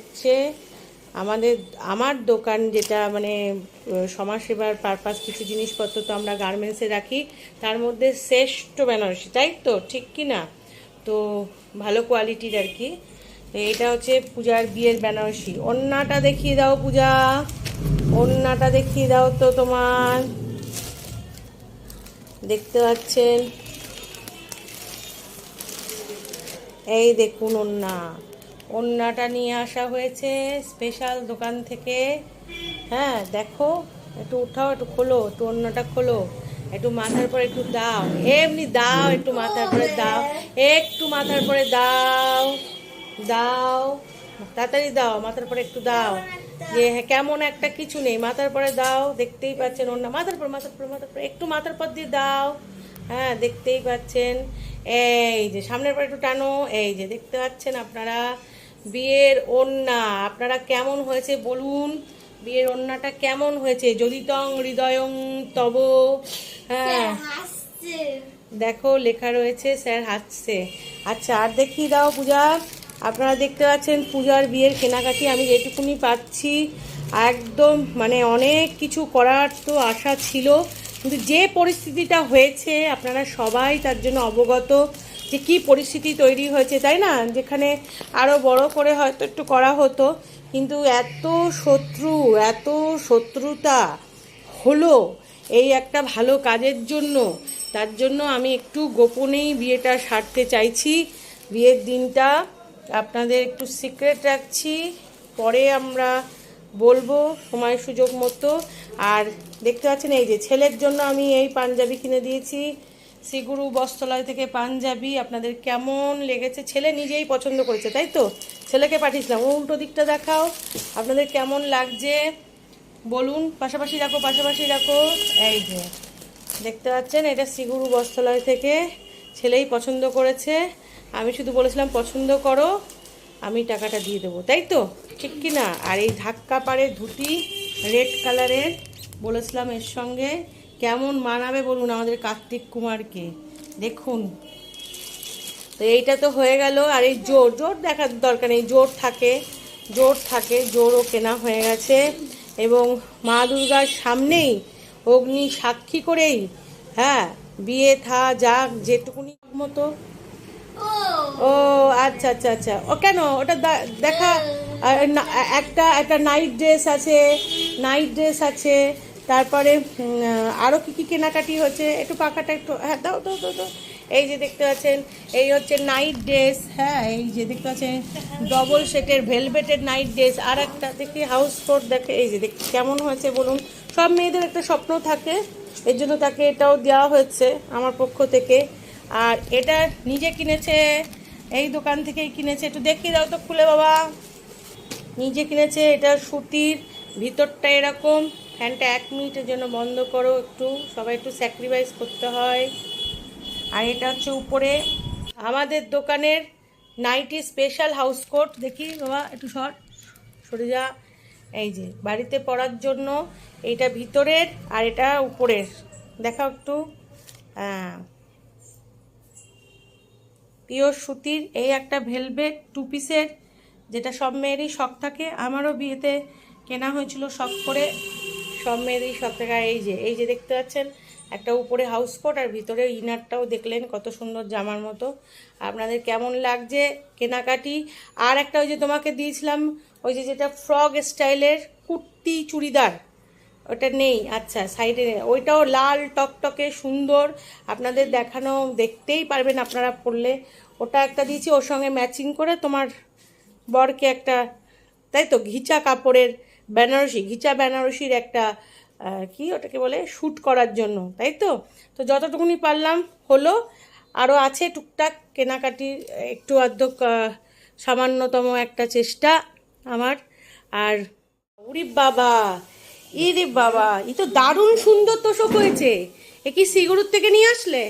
হচ্ছে আমাদের, আমার দোকান যেটা মানে সমাজসেবার পারপাস কিছু জিনিসপত্র তো আমরা গার্মেন্টসে রাখি, তার মধ্যে শ্রেষ্ঠ বেনারসি, তাই তো? ঠিক কি না? তো ভালো কোয়ালিটির আর কি। এটা হচ্ছে পূজার বিয়ের বেনারসি। ওন্নাটা দেখিয়ে দাও পূজা। ওন্নাটা দেখিয়ে দাও তো তোমার। দেখতে পাচ্ছেন? এই দেখুন ওন্না ওন্নাটা নিয়ে আসা হয়েছে স্পেশাল দোকান থেকে। হ্যাঁ দেখো, একটু উঠাও, একটু খোলো, একটু ওন্নাটা খোলো, একটু মাথার পরে একটু দাও, এমনি দাও, একটু মাথার পরে দাও, একটু মাথার পরে দাও দাও, তাড়াতাড়ি দাও, মাথার পরে একটু দাও, যে হ্যাঁ কেমন একটা কিছু নেই, মাথার পরে দাও, দেখতেই পাচ্ছেন ওর মাথার পর মাথার পর মাথার পর, একটু মাথার পর দিয়ে দাও হ্যাঁ দেখতেই পাচ্ছেন, এই যে সামনের পর একটু টানো, এই যে দেখতে পাচ্ছেন আপনারা বিয়ের ওন্না আপনারা কেমন হয়েছে বলুন? বিয়ের ওন্নাটা কেমন হয়েছে? যদি তং হৃদয়ং তব হ্যাঁ। দেখো লেখা রয়েছে স্যার হাসছে। আচ্ছা আর দেখিয়ে দাও পূজা। আপনারা দেখতে পাচ্ছেন পূজার বিয়ের কেনাকাটি আমি যেটুকুনি পাচ্ছি। একদম মানে অনেক কিছু করার তো আশা ছিল। কিন্তু যে পরিস্থিতিটা হয়েছে আপনারা সবাই তার জন্য অবগত। যে কি পরিস্থিতি তৈরি হয়েছে, তাই না? যেখানে আরও বড় করে হয়তো একটু করা হতো, কিন্তু এত শত্রু, এত শত্রুতা হলো এই একটা ভালো কাজের জন্য। তার জন্য আমি একটু গোপনেই বিয়েটা সারতে চাইছি। বিয়ের দিনটা আপনাদের একটু সিক্রেট রাখছি। পরে আমরা বলব সময় সুযোগ মতো। আর দেখতে পাচ্ছেন, এই যে ছেলের জন্য আমি এই পাঞ্জাবি কিনে দিয়েছি। শ্রীগুরু বস্ত্রালয় থেকে পাঞ্জাবি আপনাদের কেমন লেগেছে? ছেলে নিজেই পছন্দ করেছে, তাই তো? ছেলেকে পাঠিয়েছিলাম। উল্টো দিকটা দেখাও। আপনাদের কেমন লাগছে? বলুন। পাশাপাশি রাখো পাশাপাশি রাখো এই যে, দেখতে পাচ্ছেন, এটা শ্রীগুরু বস্ত্রালয় থেকে ছেলেই পছন্দ করেছে। আমি শুধু বলেছিলাম, পছন্দ করো, আমি টাকাটা দিয়ে দেবো, তাই তো? ঠিক কি না আর এই ধাক্কা পাড়ে ধুতি রেড কালারের, বলেছিলাম এর সঙ্গে। কেমন মানাবে বলুন আমাদের কার্তিক কুমারকে? দেখুন। তো এইটা তো হয়ে গেল আর এই জোর জোর দেখার দরকার নেই জোর থাকে জোর থাকে জোরও কেনা হয়ে গেছে। এবং মা দুর্গার সামনেই অগ্নি সাক্ষী করেই হ্যাঁ বিয়ে থা যাক যেটুকুনি মতো। ও। আচ্ছা আচ্ছা আচ্ছা। ও কেন? ওটা দেখা একটা একটা নাইট ড্রেস আছে নাইট ড্রেস আছে। তারপরে আরও কী কি কেনাকাটি হচ্ছে? একটু পাখাটা একটু হ্যাঁ দাও দাও দাও দাও। এই যে দেখতে পাচ্ছেন, এই হচ্ছে নাইট ড্রেস হ্যাঁ এই যে দেখতে পাচ্ছেন ডবল সেটের ভেলভেটের নাইট ড্রেস আর একটা দেখি হাউস কোট দেখে, এই যে দেখ, কেমন হয়েছে বলুন? সব মেয়েদের একটা স্বপ্ন থাকে, এর জন্য তাকে এটাও দেওয়া হয়েছে আমার পক্ষ থেকে। আর এটা নিজে কিনেছে, এই দোকান থেকেই কিনেছে। একটু দেখিয়ে দাও তো খুলে, বাবা। নিজে কিনেছে, এটা সুতির, ভিতরটা এরকম। ফ্যানটা এক মিনিটের জন্য বন্ধ করো একটু সবাই একটু স্যাক্রিফাইস করতে হয়। আর এটা হচ্ছে উপরে। আমাদের দোকানের নাইটি স্পেশাল হাউস কোট দেখি বাবা একটু শর্ট সরে যা। এই যে বাড়িতে পরার জন্য এইটা ভিতরের আর এটা উপরের। দেখাও একটু। হ্যাঁ। পিওর সুতির এই একটা ভেলভেট টু পিসের যেটা সব মেয়েরই শখ থাকে। আমারও বিয়েতে কেনা হয়েছিল শখ করে। সব মেয়েদেরই শখ থাকে এই যে এই যে দেখতে পাচ্ছেন, একটা উপরে হাউস কোট আর ভিতরে ইনারটাও দেখলেন কত সুন্দর জামার মতো। আপনাদের কেমন লাগছে কেনাকাটি? আর একটা ওই যে তোমাকে দিয়েছিলাম, ওই যে যেটা ফ্রগ স্টাইলের কুর্তি চুড়িদার, ওটা নেই আচ্ছা সাইডে নেই। ওইটাও লাল টকটকে সুন্দর, আপনাদের দেখানো, দেখতেই পারবেন আপনারা পড়লে ওটা একটা দিয়েছি, ওর সঙ্গে ম্যাচিং করে তোমার বরকে একটা, তাই তো, ঘিচা কাপড়ের বেনারসি ঘিচা বেনারসির একটা কি ওটাকে বলে? শ্যুট করার জন্য, তাই তো? তো যতটুকুনি পারলাম হলো আরও আছে টুকটাক কেনাকাটির একটু আধ সামান্যতম একটা চেষ্টা আমার। আর ওরে বাবা, ইরে বাবা ই তো দারুণ সুন্দর তোষক হয়েছে। এ কি সিগুরুর থেকে নিয়ে আসলে?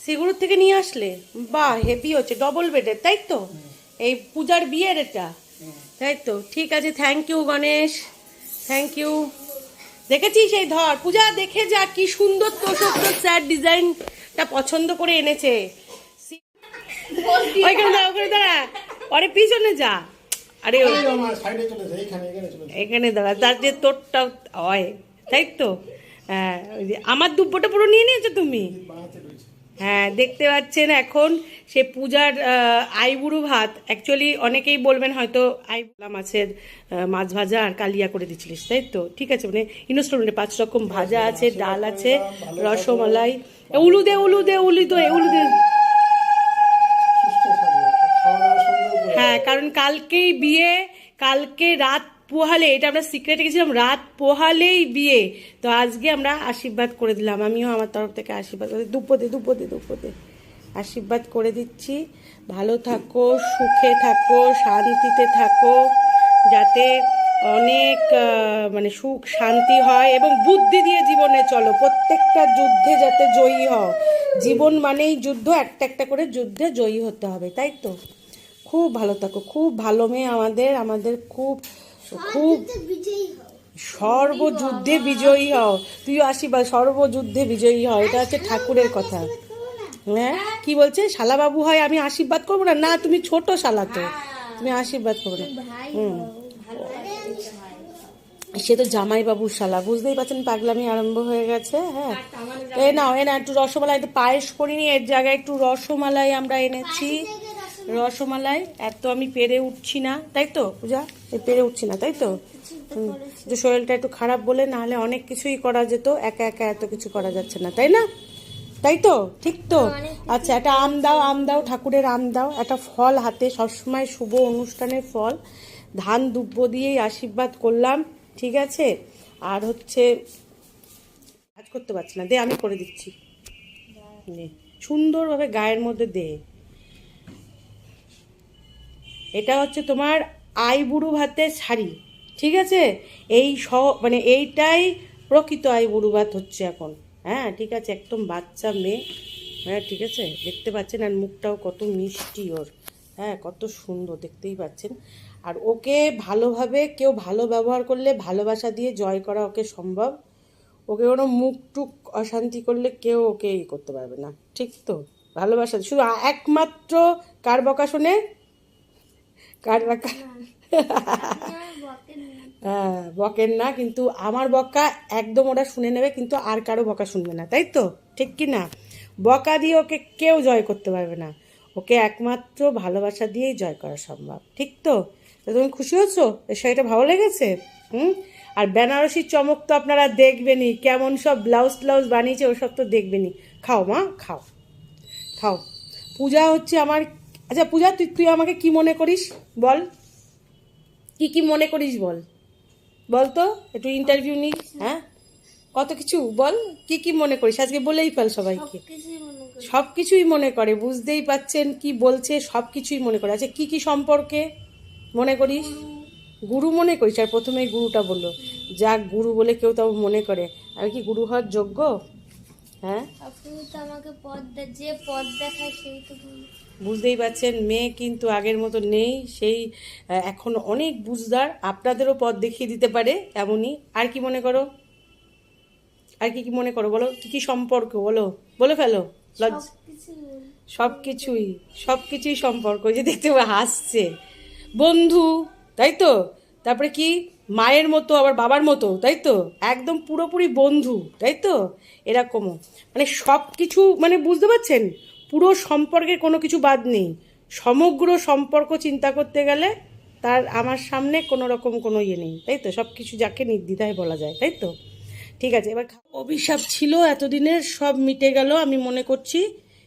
সিগুরুর থেকে নিয়ে আসলে? বাহ হেভি হচ্ছে ডবল বেডের তাই তো? এই পূজার বিয়ের এটা। তাই তো? ঠিক আছে thank you Ganesh. Thank you দেখেছিস এই ধর? পূজা দেখে যা কি সুন্দর তোর স্যার ডিজাইনটা পছন্দ করে এনেছে। ওইখানে দাঁড়া ওখানে দাঁড়া। পরে পিছনে যা। আরে এখানে চলে এখানে দাঁড়া তার যে তোরটাও হয় তাই তো? হ্যাঁ আমার দুব্বটা পুরো নিয়ে নিয়েছো তুমি? হ্যাঁ দেখতে পাচ্ছেন এখন সে পূজার আইবুড়ো ভাত। অ্যাকচুয়ালি অনেকেই বলবেন হয়তো আইবুড়া মাছের মাছ ভাজা আর কালিয়া করে দিচ্ছিলিস তাই তো? ঠিক আছে মানে ইনস্টলমেন্টে পাঁচ রকম ভাজা আছে ডাল আছে রসমালাই। এ, উলু দে উলু দে উলু দে উলু দে। সুস্থ থাকবে খাওয়া দাওয়া সুন্দর করে। হ্যাঁ কারণ কালকেই বিয়ে কালকে রাত পোহালে, এটা আমরা সিক্রেটে গেছিলাম, রাত পোহালেই বিয়ে। তো আজকে আমরা আশীর্বাদ করে দিলাম। আমিও আমার তরফ থেকে আশীর্বাদ করে দুপদে দুপদে দুপদে। আশীর্বাদ করে দিচ্ছি। ভালো থাকো, সুখে থাকো, শান্তিতে থাকো, যাতে অনেক মানে সুখ, শান্তি হয় এবং বুদ্ধি দিয়ে জীবনে চলো। প্রত্যেকটা যুদ্ধে যাতে জয়ী হও। জীবন মানেই যুদ্ধ, একটা একটা করে যুদ্ধে জয়ী হতে হবে, তাই তো? খুব ভালো থাকো। খুব ভালো মেয়ে আমাদের। আমাদের খুব খুব সর্বযুদ্ধে বিজয়ী হও। তুইও আশীর্বাদ, সর্বযুদ্ধে বিজয়ী হও। এটা হচ্ছে ঠাকুরের কথা। হ্যাঁ? কি বলছে? শালাবাবু হয়, আমি আশীর্বাদ করব না? না, তুমি ছোট শালা তো। তুমি আশীর্বাদ করব না। হুম। সে তো জামাইবাবুর শালা। বুঝতেই পারছেন, পাগলামি আরম্ভ হয়ে গেছে হ্যাঁ? এ নাও, এ না একটু রসমালাই, একটু পায়েস করিনি এর জায়গায় একটু রসমালাই আমরা এনেছি। রসমালাই এত আমি পেরে উঠছি না তাই তো পূজা? এ পেরে উঠছি না তাই তো? যে শরীরটা একটু খারাপ বলে না হলে অনেক কিছুই করা যেত একা একা এত কিছু করা যাচ্ছে না তাই না? তাই তো? ঠিক তো? আচ্ছা একটা আম দাও আম দাও ঠাকুরের আম দাও একটা ফল হাতে সবসময় শুভ অনুষ্ঠানের ফল। ধান দুব্য দিয়েই আশীর্বাদ করলাম ঠিক আছে? আর হচ্ছে কাজ করতে পারছি না দে আমি করে দিচ্ছি। সুন্দরভাবে গায়ের মধ্যে দে। এটা হচ্ছে তোমার আইবুড়ো ভাতের শাড়ি, ঠিক আছে? এই স মানে এইটাই প্রকৃত আইবুড়ো ভাত হচ্ছে এখন। হ্যাঁ ঠিক আছে, একদম বাচ্চা মেয়ে। হ্যাঁ ঠিক আছে? দেখতে পাচ্ছেন, আর মুখটাও কত মিষ্টি ওর। হ্যাঁ কত সুন্দর, দেখতেই পাচ্ছেন। আর ওকে ভালোভাবে, কেউ ভালো ব্যবহার করলে ভালোবাসা দিয়ে জয় করা ওকে সম্ভব। ওকে কোনো মুখ টুক অশান্তি করলে কেউ ওকে ই করতে পারবে না, ঠিক তো? ভালোবাসা, শুধু একমাত্র কার বকা শোনে? কার হ্যাঁ বকের না, কিন্তু আমার বকা একদম ওরা শুনে নেবে, কিন্তু আর কারও বকা শুনবে না, তাই তো? ঠিক কি না? বকা দিয়ে ওকে কেউ জয় করতে পারবে না। ওকে একমাত্র ভালোবাসা দিয়েই জয় করা সম্ভব, ঠিক তো? তুমি খুশি হচ্ছো এই শাড়িটা ভালো লেগেছে? হুম? আর বেনারসির চমক তো আপনারা দেখবেনই, কেমন সব ব্লাউজ ট্লাউজ বানিয়েছে, ওসব তো দেখবেনই। খাও মা, খাও। খাও। পূজা হচ্ছে আমার আচ্ছা পূজা তুই তুই আমাকে কি মনে করিস? বল। কি কি মনে করিস বল? বল তো একটু ইন্টারভিউ নি হ্যাঁ? কত কিছু বল কি কি মনে করিস? আজকে বলেই ফেল সবাইকে। সব কিছুই মনে করে বুঝতেই পাচ্ছেন কি বলছে সব কিছুই মনে করে। আচ্ছা কি কি সম্পর্কে মনে করিস? গুরু মনে করিস? আর প্রথমেই গুরুটা বলল যাক গুরু বলে কেউ তাও মনে করে। আমি কি গুরু হওয়ার যোগ্য? হ্যাঁ? আপনি আমাকে পথ যে পথ দেখায় সেই তো বুঝতেই পাচ্ছেন মেয়ে কিন্তু আগের মতো নেই সেই এখন অনেক বুঝদার আপনাদেরও পথ দেখিয়ে দিতে পারে এমনই। আর কি মনে করো? আর কি কি মনে করো বলো? কি কি সম্পর্ক বলো? বলে ফেলো। সব কিছুই সব কিছুই সম্পর্ক যে দেখতে হাসছে। বন্ধু তাই তো? তারপরে কি? মায়ের মতো, আবার বাবার মতো, তাই তো? একদম পুরোপুরি বন্ধু, তাই তো? এরকমও। মানে সব কিছু মানে বুঝতে পারছেন? পুরো সম্পর্কের কোনো কিছু বাদ নেই। সমগ্র সম্পর্ক চিন্তা করতে গেলে তার আমার সামনে কোনো রকম কোনো ইয়ে নেই, তাই তো? সব কিছু যাকে নির্দ্বিধায় বলা যায়, তাই তো? ঠিক আছে, এবার অভিশাপ ছিল এতদিনের, সব মিটে গেল, আমি মনে করছি।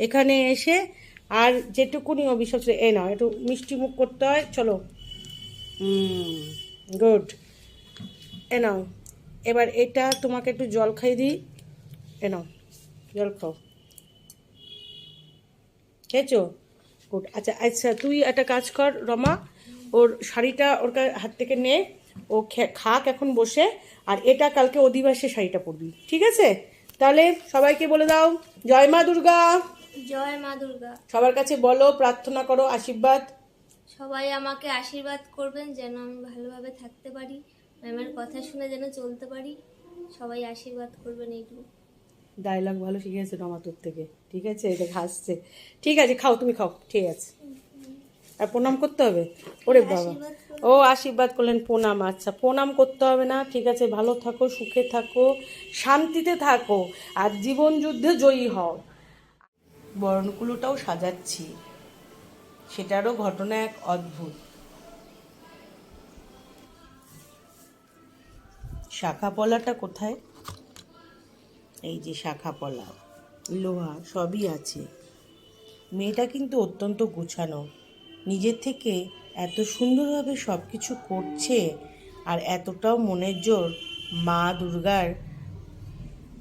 এখানে এসে আর যেটুকুনি অভিশাপ ছিল, এ নাও, একটু মিষ্টি মুখ করতে হয়, চলো। গুড। এ নাও। এবার এটা তোমাকে একটু জল খাইয়ে দিই। এ নাও জল খাও। খেয়েছো? গুড আচ্ছা আচ্ছা তুই একটা কাজ কর রমা। ওর শাড়িটা ওর হাত থেকে নে। ও খাক এখন বসে। আর এটা কালকে অধিবাসে শাড়িটা পরবি ঠিক আছে? তাহলে সবাইকে বলে দাও জয় মা দুর্গা। জয় মা দুর্গা। সবার কাছে বলো প্রার্থনা করো আশীর্বাদ। সবাই আমাকে আশীর্বাদ করবেন যেন আমি ভালোভাবে থাকতে পারি। ম্যামের কথা শুনে যেন চলতে পারি। সবাই আশীর্বাদ করবেন এইটুকু। ডায়লগ ভালো শিখেছে রমা তোর থেকে। ঠিক আছে এটা হাসছে। ঠিক আছে খাও তুমি খাও ঠিক আছে। আর প্রণাম করতে হবে? ওরে বাবা। ও আশীর্বাদ করলেন প্রণাম। আচ্ছা প্রণাম করতে হবে না ঠিক আছে ভালো থাকো সুখে থাকো শান্তিতে থাকো আর জীবন যুদ্ধে জয়ী হও। বরণকুলোটাও সাজাচ্ছি। সেটারও ঘটনা এক অদ্ভুত। শাখা পলাটা কোথায়? এই যে শাখা পলা লোহা, সবই আছে। মেয়েটা কিন্তু অত্যন্ত গুছানো। নিজের থেকে এত সুন্দরভাবে সব কিছু করছে আর এতটাও মনের জোর মা দুর্গার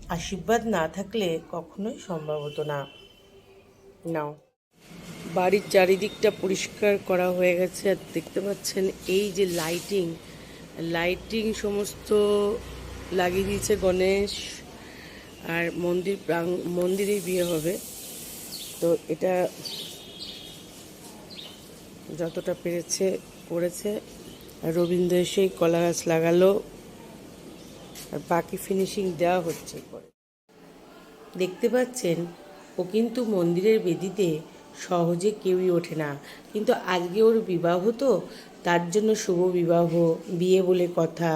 আশীর্বাদ না থাকলে কখনোই সম্ভব হতো না। নাও। বাড়ির চারিদিকটা পরিষ্কার করা হয়ে গেছে আর দেখতে পাচ্ছেন এই যে লাইটিং লাইটিং সমস্ত লাগিয়ে দিয়েছে গণেশ আর মন্দির মন্দিরেই বিয়ে হবে। তো এটা যতটা পেরেছে করেছে রবীন্দ্র এসেই কলা গাছ লাগালো। আর বাকি ফিনিশিং দেওয়া হচ্ছে পরে। দেখতে পাচ্ছেন, ও কিন্তু মন্দিরের বেদিতে সহজে কেউই ওঠে না। কিন্তু আজকে ওর বিবাহ তো তার জন্য শুভ বিবাহ, বিয়ে বলে কথা।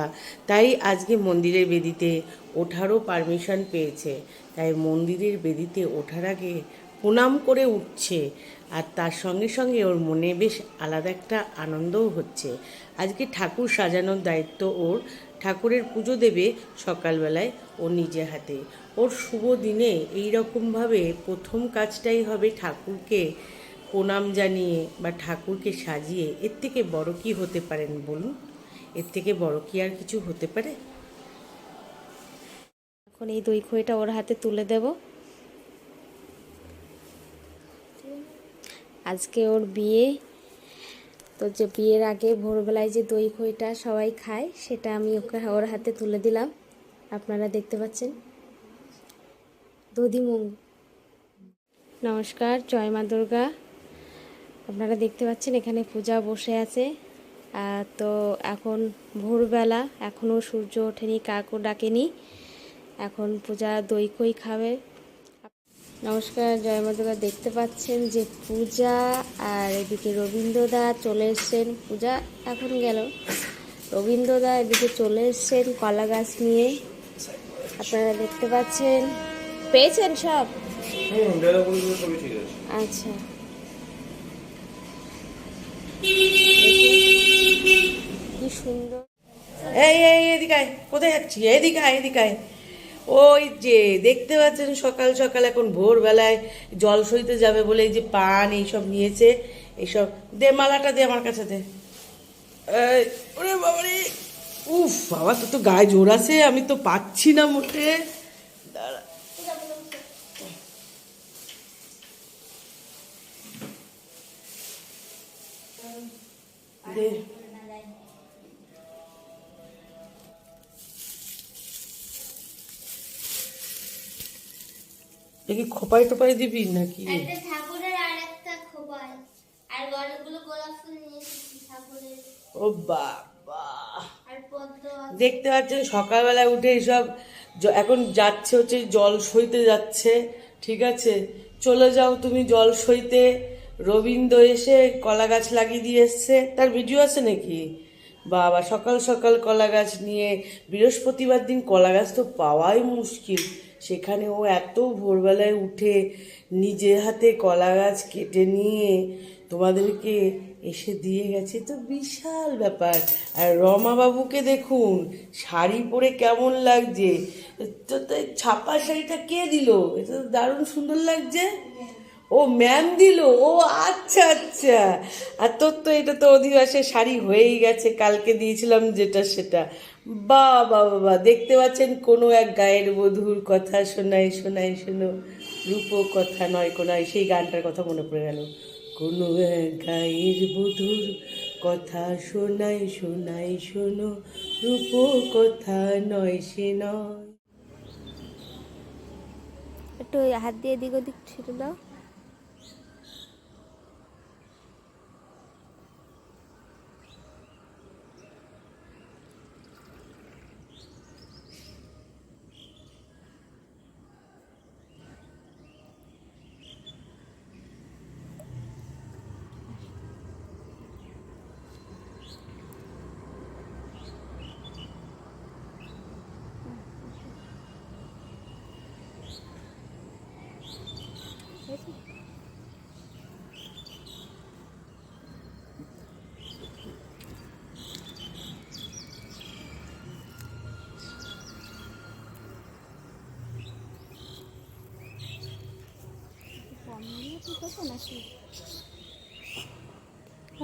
তাই আজকে মন্দিরের বেদিতে ওঠারও পারমিশন পেয়েছে। তাই মন্দিরের বেদিতে ওঠার আগে প্রণাম করে উঠছে। আর তার সঙ্গে সঙ্গে ওর মনে বেশ আলাদা একটা আনন্দও হচ্ছে। আজকে ঠাকুর সাজানোর দায়িত্ব ওর। ঠাকুরের পুজো দেবে সকালবেলায় ও নিজে হাতে। ওর শুভ দিনে এইরকমভাবে প্রথম কাজটাই হবে ঠাকুরকে প্রণাম জানিয়ে বা ঠাকুরকে সাজিয়ে এর থেকে বড় কি হতে পারেন বলুন? এর থেকে বড় কি আর কিছু হতে পারে? এখন এই দই খইটা ওর হাতে তুলে দেব। আজকে ওর বিয়ে। তো যে বিয়ের আগে ভোরবেলায় যে দই খইটা সবাই খায়, সেটা আমি ওকে ওর হাতে তুলে দিলাম। আপনারা দেখতে পাচ্ছেন। দধিমুং নমস্কার, জয় মা দুর্গা। আপনারা দেখতে পাচ্ছেন এখানে পূজা বসে আছে। তো এখন ভোরবেলা এখনও সূর্য ওঠেনি কাকও ডাকেনি। এখন পূজা দই কই খাবে। নমস্কার জয় মা দেখতে পাচ্ছেন যে পূজা আর এদিকে রবীন্দ্রদা চলে এসছেন। পূজা এখন গেল। রবীন্দ্রদা এদিকে চলে এসছেন কলা গাছ নিয়ে। আপনারা দেখতে পাচ্ছেন। পেয়েছেন সব? আচ্ছা। সুন্দর। এই এই, এদিকে আয়, কোথায় যাচ্ছি এদিকে আয় এদিকে আয়। ওই যে দেখতে পাচ্ছেন সকাল সকাল এখন ভোরবেলায় জল সইতে যাবে বলে এই যে পান এইসব নিয়েছে, এইসব। দে, মালাটা দে আমার কাছে দে। ওরে বাবারে উফ, বাবা তো তো গায়ে জোর আছে, আমি তো পাচ্ছি না মোটে। দাঁড়া। দে। দেখি খোপাই টোপাই দিবি নাকি? একটা ঠাকুরের আর একটা খোপায়। আর অনেকগুলো গোলাপ ফুল নিয়ে এসেছি ঠাকুরের। ও বাবা। দেখতে পাচ্ছেন সকালবেলায় উঠে এইসব এখন যাচ্ছে হচ্ছে জল সইতে যাচ্ছে ঠিক আছে? চলে যাও তুমি জল সইতে। রবীন্দ্র এসে কলা গাছ লাগিয়ে দিয়ে এসছে। তার ভিডিও আছে নাকি? বাবা সকাল সকাল কলা গাছ নিয়ে বৃহস্পতিবার দিন কলা গাছ তো পাওয়াই মুশকিল। সেখানে ও এত ভোরবেলায় উঠে নিজের হাতে কলা গাছ কেটে নিয়ে তোমাদেরকে এসে দিয়ে গেছে। তো বিশাল ব্যাপার। আর রমা বাবুকে দেখুন, শাড়ি পরে কেমন লাগছে? তো ছাপা শাড়িটা কে দিল? এটা তো দারুণ সুন্দর লাগছে। ও ম্যাম দিল, ও আচ্ছা আচ্ছা। আর তোর তো এটা তো অধিবাসে শাড়ি হয়েই গেছে, কালকে দিয়েছিলাম যেটা সেটা। বা বা বাবা, দেখতে পাচ্ছেন কোনো এক গায়ের বধুর কথা, শোনাই শোনাই, শোনো। রূপ কথা নয় কোনায় সেই গানটার কথা মনে পড়ে গেল। কোনো এক গায়ের বধুর কথা, শোনাই শোনাই, শোনো। রূপ কথা নয়, সে নয়। একটু হাত দিয়ে এদিক ওদিক ছেড়ে দাও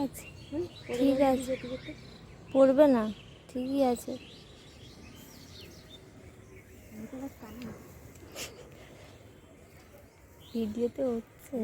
আচ্ছা। ঠিক আছে। পড়বে না ঠিকই আছে। ভিডিওতে হচ্ছে।